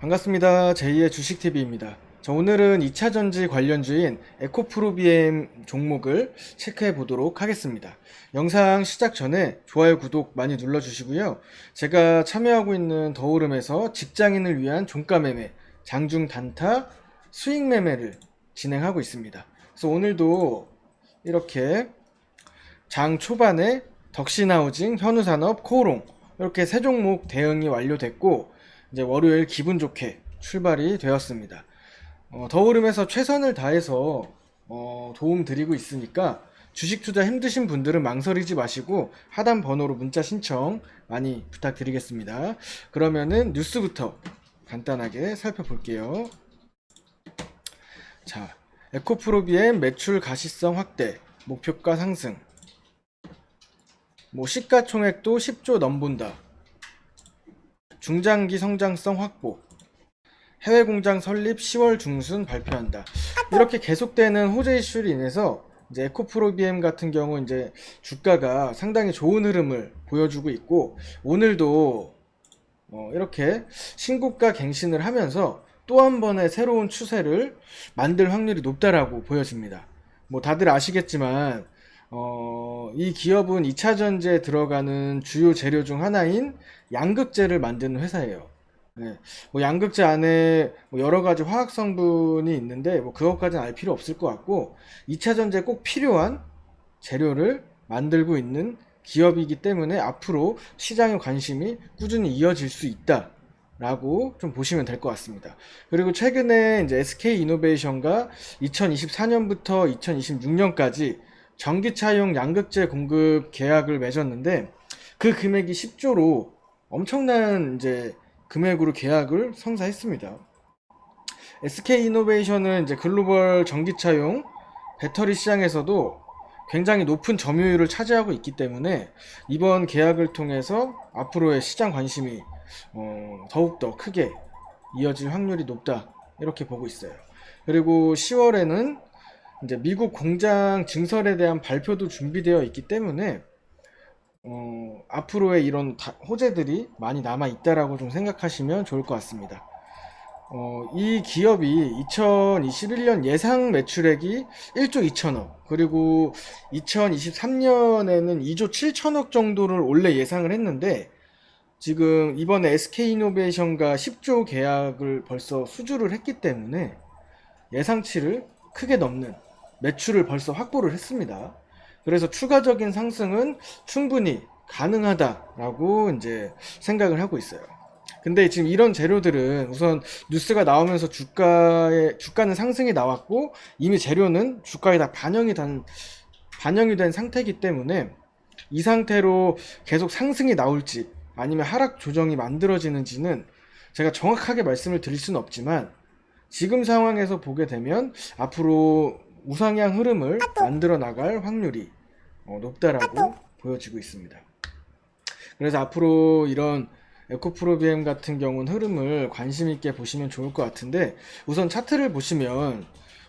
반갑습니다. 제2의 주식TV입니다. 자, 오늘은 2차 전지 관련주인 에코프로비엠 종목을 체크해 보도록 하겠습니다. 영상 시작 전에 좋아요, 구독 많이 눌러주시고요. 제가 참여하고 있는 더오름에서 직장인을 위한 종가 매매, 장중 단타, 수익 매매를 진행하고 있습니다. 그래서 오늘도 이렇게 장 초반에 덕신하우징, 현우산업, 코오롱 이렇게 세 종목 대응이 완료됐고 이제 월요일 기분 좋게 출발이 되었습니다. 어, 더오름에서 최선을 다해서 어, 도움 드리고 있으니까 주식 투자 힘드신 분들은 망설이지 마시고 하단 번호로 문자 신청 많이 부탁드리겠습니다. 그러면은 뉴스부터 간단하게 살펴볼게요. 자, 에코프로비엠 매출 가시성 확대, 목표가 상승, 뭐 시가총액도 10조 넘본다. 중장기 성장성 확보. 해외 공장 설립 10월 중순 발표한다. 이렇게 계속되는 호재 이슈로 인해서 이제 에코프로비엠 같은 경우 이제 주가가 상당히 좋은 흐름을 보여주고 있고 오늘도 어 이렇게 신고가 갱신을 하면서 또 한 번의 새로운 추세를 만들 확률이 높다라고 보여집니다. 뭐 다들 아시겠지만 어, 이 기업은 2차 전지에 들어가는 주요 재료 중 하나인 양극재를 만드는 회사예요. 네. 뭐 양극재 안에 뭐 여러 가지 화학 성분이 있는데 뭐 그것까지는 알 필요 없을 것 같고 2차 전지에 꼭 필요한 재료를 만들고 있는 기업이기 때문에 앞으로 시장의 관심이 꾸준히 이어질 수 있다. 라고 좀 보시면 될 것 같습니다. 그리고 최근에 이제 SK 이노베이션과 2024년부터 2026년까지 전기차용 양극재 공급 계약을 맺었는데 그 금액이 10조로 엄청난 이제 금액으로 계약을 성사했습니다. SK 이노베이션은 이제 글로벌 전기차용 배터리 시장에서도 굉장히 높은 점유율을 차지하고 있기 때문에 이번 계약을 통해서 앞으로의 시장 관심이 어, 더욱더 크게 이어질 확률이 높다 이렇게 보고 있어요. 그리고 10월에는 이제 미국 공장 증설에 대한 발표도 준비되어 있기 때문에 어, 앞으로의 이런 다- 호재들이 많이 남아 있다라고 좀 생각하시면 좋을 것 같습니다. 어, 이 기업이 2021년 예상 매출액이 1조 2천억, 그리고 2023년에는 2조 7천억 정도를 원래 예상을 했는데, 지금 이번에 SK이노베이션과 10조 계약을 벌써 수주를 했기 때문에 예상치를 크게 넘는 매출을 벌써 확보를 했습니다. 그래서 추가적인 상승은 충분히 가능하다라고 이제 생각을 하고 있어요. 근데 지금 이런 재료들은 우선 뉴스가 나오면서 주가에 주가는 상승이 나왔고 이미 재료는 주가에 다 반영이 된 반영이 된 상태이기 때문에 이 상태로 계속 상승이 나올지 아니면 하락 조정이 만들어지는지는 제가 정확하게 말씀을 드릴 수는 없지만 지금 상황에서 보게 되면 앞으로 우상향 흐름을 만들어 나갈 확률이 어, 높다라고 보여지고 있습니다. 그래서 앞으로 이런 에코프로비엠 같은 경우는 흐름을 관심 있게 보시면 좋을 것 같은데 우선 차트를 보시면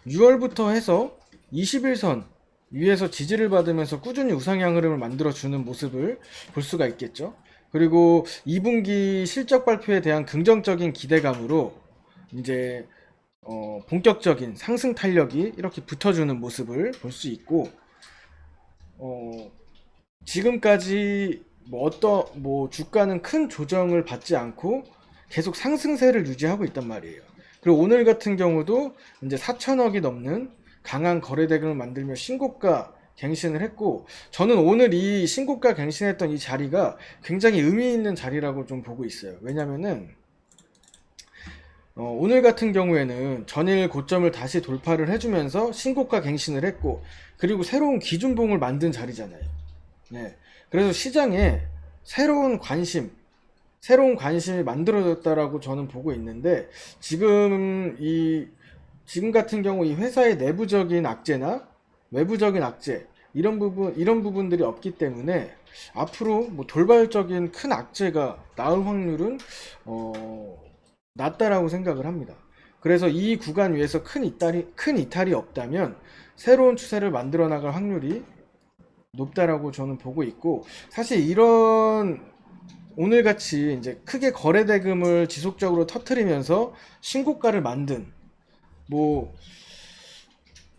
6월부터 해서 21선 위에서 지지를 받으면서 꾸준히 우상향 흐름을 만들어 주는 모습을 볼 수가 있겠죠. 그리고 2분기 실적 발표에 대한 긍정적인 기대감으로 이제 어, 본격적인 상승 탄력이 이렇게 붙어주는 모습을 볼 수 있고, 어, 지금까지 뭐 어떤, 뭐 주가는 큰 조정을 받지 않고 계속 상승세를 유지하고 있단 말이에요. 그리고 오늘 같은 경우도 이제 4천억이 넘는 강한 거래 대금을 만들며 신고가 갱신을 했고, 저는 오늘 이 신고가 갱신했던 이 자리가 굉장히 의미 있는 자리라고 좀 보고 있어요. 왜냐면은, 어, 오늘 같은 경우에는 전일 고점을 다시 돌파를 해주면서 신고가 갱신을 했고, 그리고 새로운 기준봉을 만든 자리잖아요. 네. 그래서 시장에 새로운 관심, 새로운 관심이 만들어졌다라고 저는 보고 있는데, 지금 이, 지금 같은 경우 이 회사의 내부적인 악재나 외부적인 악재, 이런 부분, 이런 부분들이 없기 때문에 앞으로 뭐 돌발적인 큰 악재가 나올 확률은, 어, 낮다라고 생각을 합니다. 그래서 이 구간 위에서 큰 이탈이, 큰 이탈이 없다면 새로운 추세를 만들어 나갈 확률이 높다라고 저는 보고 있고, 사실 이런 오늘 같이 이제 크게 거래 대금을 지속적으로 터트리면서 신고가를 만든 뭐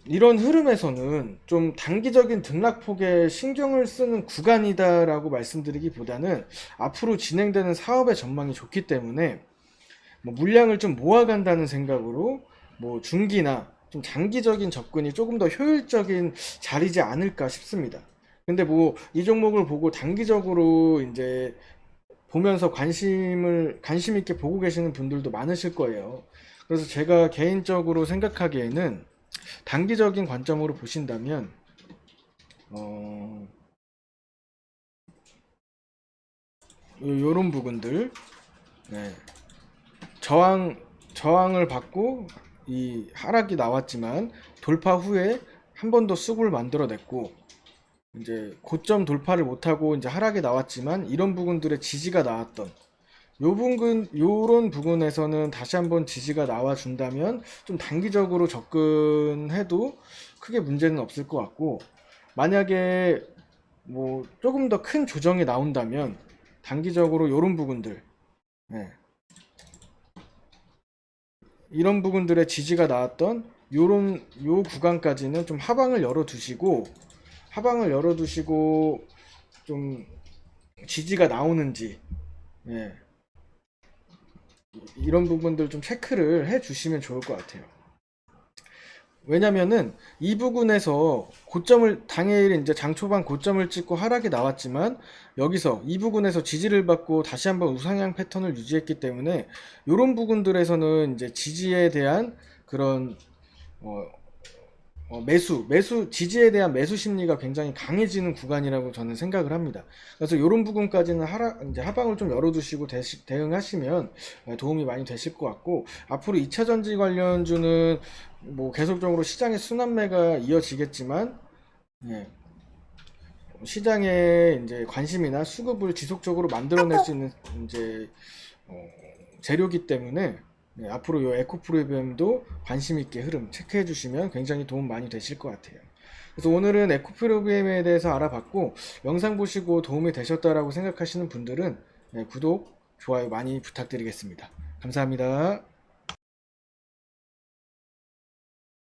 이런 흐름에서는 좀 단기적인 등락폭에 신경을 쓰는 구간이다라고 말씀드리기보다는 앞으로 진행되는 사업의 전망이 좋기 때문에 뭐 물량을 좀 모아간다는 생각으로 뭐 중기나 좀 장기적인 접근이 조금 더 효율적인 자리지 않을까 싶습니다. 근데 뭐 이 종목을 보고 단기적으로 이제 보면서 관심을 관심 있게 보고 계시는 분들도 많으실 거예요. 그래서 제가 개인적으로 생각하기에는 단기적인 관점으로 보신다면 어 요- 요런 부분들 네. 저항 저항을 받고 이 하락이 나왔지만 돌파 후에 한 번 더 수급을 만들어냈고 이제 고점 돌파를 못하고 이제 하락이 나왔지만 이런 부분들의 지지가 나왔던 요 부분 요런 부분에서는 다시 한번 지지가 나와 준다면 좀 단기적으로 접근해도 크게 문제는 없을 것 같고 만약에 뭐 조금 더 큰 조정이 나온다면 단기적으로 요런 부분들 예. 이런 부분들의 지지가 나왔던 요런 요 구간까지는 좀 하방을 열어 두시고 하방을 열어 두시고 좀 지지가 나오는지 예. 이런 부분들 좀 체크를 해 주시면 좋을 것 같아요. 왜냐면은 이 부분에서 고점을 당일 이제 장 초반 고점을 찍고 하락이 나왔지만 여기서 이 부분에서 지지를 받고 다시 한번 우상향 패턴을 유지했기 때문에 이런 부분들에서는 이제 지지에 대한 그런 어, 어, 매수, 매수, 지지에 대한 매수 심리가 굉장히 강해지는 구간이라고 저는 생각을 합니다. 그래서 이런 부분까지는 하락, 이제 하방을 좀 열어두시고 대, 대응하시면 어, 도움이 많이 되실 것 같고, 앞으로 2차 전지 관련주는 뭐 계속적으로 시장의 순환매가 이어지겠지만, 예, 시장에 이제 관심이나 수급을 지속적으로 만들어낼 수 있는 이제 어, 재료기 때문에 네, 앞으로 이 에코프로비엠도 관심 있게 흐름 체크해 주시면 굉장히 도움 많이 되실 것 같아요. 그래서 오늘은 에코프로비엠에 대해서 알아봤고 영상 보시고 도움이 되셨다라고 생각하시는 분들은 네, 구독, 좋아요 많이 부탁드리겠습니다. 감사합니다.